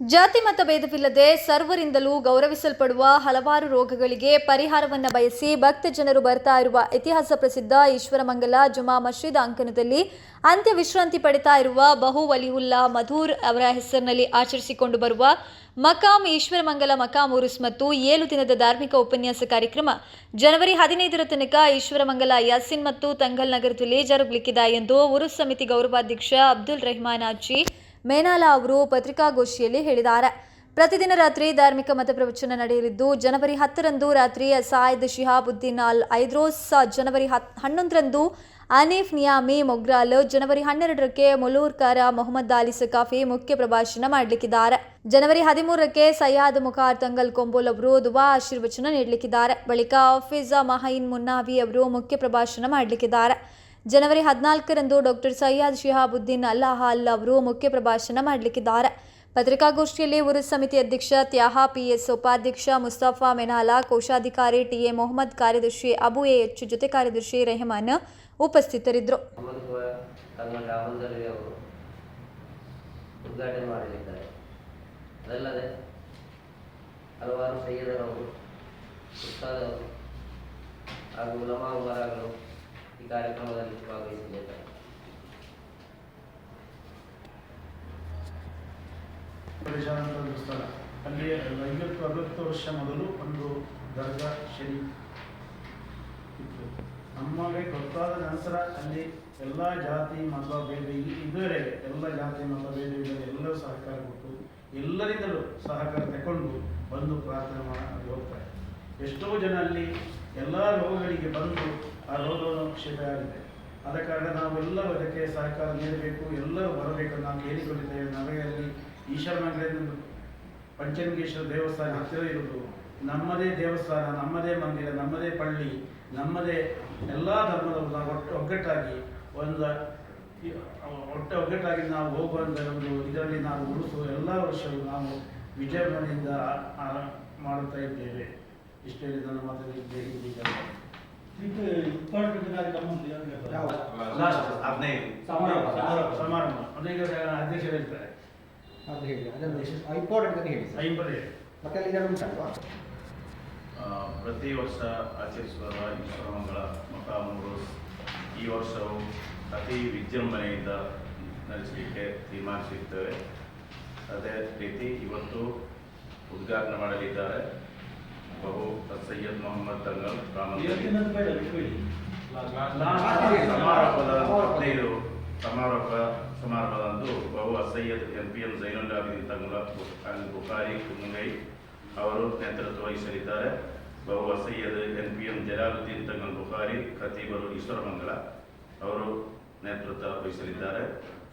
ಜಾತಿ ಮತ ಭೇದವಿಲ್ಲದೆ ಸರ್ವರಿಂದಲೂ ಗೌರವಿಸಲ್ಪಡುವ ಹಲವಾರು ರೋಗಗಳಿಗೆ ಪರಿಹಾರವನ್ನು ಬಯಸಿ ಭಕ್ತ ಜನರು ಬರ್ತಾ ಇರುವ ಇತಿಹಾಸ ಪ್ರಸಿದ್ಧ ಈಶ್ವರಮಂಗಲ ಜುಮಾ ಮಸ್ಜಿದ್ ಅಂಕಣದಲ್ಲಿ ಅಂತ್ಯ ವಿಶ್ರಾಂತಿ ಪಡಿತಾ ಇರುವ ಬಹು ವಲಿಹುಲ್ಲಾ ಮಧೂರ್ ಅವರ ಹೆಸರಿನಲ್ಲಿ ಆಚರಿಸಿಕೊಂಡು ಬರುವ ಮಕಾಂ ಈಶ್ವರಮಂಗಲ ಮಕಾಂ ಉರುಸ್ ಮತ್ತು ಏಳು ದಿನದ ಧಾರ್ಮಿಕ ಉಪನ್ಯಾಸ ಕಾರ್ಯಕ್ರಮ ಜನವರಿ ಹದಿನೈದರ ತನಕ ಈಶ್ವರಮಂಗಲ ಯಾಸಿನ್ ಮತ್ತು ತಂಗಲ್ ನಗರದಲ್ಲಿ ಜರುಗಲಿಕ್ಕಿದೆ ಎಂದು ಉರುಸ್ ಸಮಿತಿ ಗೌರವಾಧ್ಯಕ್ಷ ಅಬ್ದುಲ್ ರೆಹಮಾನ್ ಅಜ್ಜಿ ಮೇನಾಲಾ ಅವರು ಪತ್ರಿಕಾಗೋಷ್ಠಿಯಲ್ಲಿ ಹೇಳಿದ್ದಾರೆ. ಪ್ರತಿದಿನ ರಾತ್ರಿ ಧಾರ್ಮಿಕ ಮತ ಪ್ರವಚನ ನಡೆಯಲಿದ್ದು, ಜನವರಿ ಹತ್ತರಂದು ರಾತ್ರಿ ಸಾಯದ್ ಶಿಹಾಬುದ್ದೀನ್ ಅಲ್ ಐದ್ರೋಸ್, ಜನವರಿ ಹತ್ ಹನ್ನೊಂದರಂದು ಅನೀಫ್ ನಿಯಾಮಿ, ಮೊಗ್ರಾಲ್, ಜನವರಿ ಹನ್ನೆರಡರಕ್ಕೆ ಮುಲೂರ್ಕಾರ ಮೊಹಮ್ಮದ್ ಅಲಿ ಸಕಾಫಿ ಮುಖ್ಯ ಪ್ರಭಾಷಣ ಮಾಡಲಿಕ್ಕಿದ್ದಾರೆ. ಜನವರಿ ಹದಿಮೂರಕ್ಕೆ ಸಯ್ಯಾದ್ ಮುಖಾರ್ ತಂಗಲ್ ಕೊಂಬೋಲ್ ಅವರು ದುವಾ ಆಶೀರ್ವಚನ ನೀಡಲಿಕ್ಕಿದ್ದಾರೆ. ಬಳಿಕ ಫಿಜಾ ಮಹೀನ್ ಮುನ್ನಾವಿ ಅವರು ಮುಖ್ಯ ಪ್ರಭಾಷಣ ಮಾಡಲಿಕ್ಕಿದ್ದಾರೆ. ಜನವರಿ ಹದಿನಾಲ್ಕರಂದು ಡಾಕ್ಟರ್ ಸಯ್ಯದ್ ಶಿಹಾಬುದ್ದೀನ್ ಅಲ್ಲಾಹಾಲ್ ಅವರು ಮುಖ್ಯ ಪ್ರಭಾಷಣ ಮಾಡಲಿಕ್ಕಿದ್ದಾರೆ. ಪತ್ರಿಕಾಗೋಷ್ಠಿಯಲ್ಲಿ ಉರುಸ್ ಸಮಿತಿ ಅಧ್ಯಕ್ಷ ತ್ಯಾಹ ಪಿಎಸ್, ಉಪಾಧ್ಯಕ್ಷ ಮುಸ್ತಫಾ ಮೆನಾಲಾ, ಕೋಶಾಧಿಕಾರಿ ಟಿಎ ಮೊಹಮ್ಮದ್, ಕಾರ್ಯದರ್ಶಿ ಅಬು ಎ ಎಚ್, ಜೊತೆ ಕಾರ್ಯದರ್ಶಿ ರೆಹಮಾನ್ ಉಪಸ್ಥಿತರಿದ್ದರು. ಹಲವಾರು ಸೈಯದರವರು, ಉಸ್ತಾದವರು ಹಾಗೂ ಉಲಮಾ ಈ ಕಾರ್ಯಕ್ರಮದಲ್ಲಿ ಭಾಗವಹಿಸಲಿದ್ದಾರೆ ಸ್ಥಳ ಅಲ್ಲಿ ಐವತ್ತು, ಅರವತ್ತು ವರ್ಷ ಮೊದಲು ಒಂದು ದರ್ಗಾ ಶನಿ ಇತ್ತು. ನಮಗೆ ಗೊತ್ತಾದ ನಂತರ ಅಲ್ಲಿ ಎಲ್ಲ ಜಾತಿ, ಮತ ಭೇದ ಇದ್ದರೆ ಎಲ್ಲ ಜಾತಿ, ಮತ ಭೇದ ಎಲ್ಲರೂ ಸಹಕಾರ ಕೊಟ್ಟು ಎಲ್ಲರಿಂದಲೂ ಸಹಕಾರ ತಗೊಂಡು ಬಂದು ಪ್ರಾರ್ಥನೆ ಮಾಡಿ ಹೋಗ್ತಾರೆ ಎಷ್ಟೋ ಜನ ಅಲ್ಲಿ ಎಲ್ಲ ರೋಗಗಳಿಗೆ ಬಂದು ಆ ರೋಗವನ್ನು ಆಗಿದೆ. ಆದ ಕಾರಣ ನಾವೆಲ್ಲರೂ ಅದಕ್ಕೆ ಸಹಕಾರ ನೀಡಬೇಕು, ಎಲ್ಲರೂ ಬರಬೇಕು ನಾವು ಕೇಳಿಕೊಂಡಿದ್ದೇವೆ ನಮಗೆ ಅಲ್ಲಿ ಈಶ್ವರಮಂಗಲದಿಂದ ಪಂಚಲಿಂಗೇಶ್ವರ ದೇವಸ್ಥಾನ ಹತ್ತಿರ ಇರುವುದು ನಮ್ಮದೇ ದೇವಸ್ಥಾನ, ನಮ್ಮದೇ ಮಂದಿರ, ನಮ್ಮದೇ ಪಳ್ಳಿ, ನಮ್ಮದೇ ಎಲ್ಲ ಧರ್ಮದವರು ನಾವು ಒಟ್ಟು ಒಗ್ಗಟ್ಟಾಗಿ ಒಂದು ಒಟ್ಟು ಒಗ್ಗಟ್ಟಾಗಿ ನಾವು ಹೋಗುವಂಥ ಒಂದು ಇದರಲ್ಲಿ ನಾವು ಉಳಿಸುವ ಎಲ್ಲ ವರ್ಷವೂ ನಾವು ಆ- ಮಾಡುತ್ತಾ ಇದ್ದೇವೆ. ಇಷ್ಟೇ ನನ್ನ ಇದು ಇಂಪಾರ್ಟೆಂಟ್ ಕಾರ್ಯಕ್ರಮ ಹದಿನೈದು ಸಮಾರಂಭ. ಸಮಾರಂಭ. ಸಮಾರಂಭ ಅದೀಗ ಅಧ್ಯಕ್ಷರು ಹೇಳ್ತಾರೆ. ಅದು ಹೇಳಿ ಅದನ್ನು ಇಂಪಾರ್ಟೆಂಟ್ ಅಂತ ಹೇಳಿ ಸರ್. ಮತ್ತೆ ಅಲ್ಲಿ ಇದನ್ನು ಉಂಟಲ್ವಾ? ಆ, ಪ್ರತಿ ವರ್ಷ ಆಚರಿಸುವ ಈಶ್ವರಮಂಗಳ ಮಕಾಮೂರು ಈ ವರ್ಷವು ಅತಿ ವಿಜೃಂಭಣೆಯಿಂದ ನಡೆಸಲಿಕ್ಕೆ ತೀರ್ಮಾನಿಸಿದ್ದೇವೆ ಅದೇ ರೀತಿ ಇವತ್ತು ಉದ್ಘಾಟನೆ ಮಾಡಲಿದ್ದಾರೆ. ಬಹು ಸೈಯದ್ ಮೊಹಮ್ಮದ್ ದಂಗಲ್ ಸಮಾರೋಪದ ಹದಿನೈದು ಸಮಾರೋಪ ಸಮಾರಂಭದಂದು ಬಹು Syed N P M Zainulabidin Thangal Al Bukhari ಕುಂಗೈ ಅವರು ನೇತೃತ್ವ ವಹಿಸಲಿದ್ದಾರೆ. ಬಹು Syed N P M Jalaluddin Thangal Bukhari ಖತೀಬರು Eshwaramangala ಅವರು ನೇತೃತ್ವ ವಹಿಸಲಿದ್ದಾರೆ.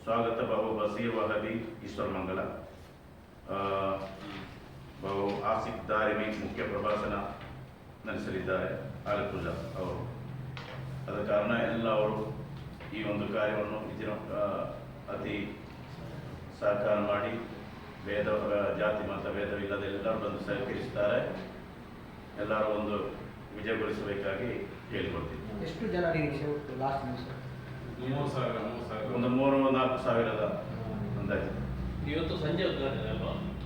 ಸ್ವಾಗತ ಬಹು ಬಸೀರ್ ವಹಬಿ ಈಶ್ವರಮಂಗಲ ಆ, ಬಹು ಆಸಿಫ್ ದಾರಿಮಿ ಮುಖ್ಯ ಪ್ರಭಾಷಣ ನಡೆಸಲಿದ್ದಾರೆ ಆಲಪೂಜಾ ಅವರು. ಅದ ಕಾರಣ ಎಲ್ಲ ಅವರು ಈ ಒಂದು ಕಾರ್ಯವನ್ನು ಇದಿನ ಅತಿ ಸಹಕಾರ ಮಾಡಿ ಭೇದ ಜಾತಿ ಮತ ಭೇದವಿಲ್ಲದೆ ಎಲ್ಲರೂ ಬಂದು ಸಹಕರಿಸುತ್ತಾರೆ ಎಲ್ಲರೂ ಒಂದು ವಿಜಯಗೊಳಿಸಬೇಕಾಗಿ ಹೇಳಿಕೊಡ್ತೀನಿ ಎಷ್ಟು ಜನ ನಿರೀಕ್ಷೆ ಸಾವಿರ ಮೂರು ಸಾವಿರ. ಒಂದು ಮೂರು ನಾಲ್ಕು ಸಾವಿರದ ಅಂದಾಜು. ಇವತ್ತು ಸಂಜೆ ಉದ್ಘಾಟನೆ ಅಲ್ವಾ?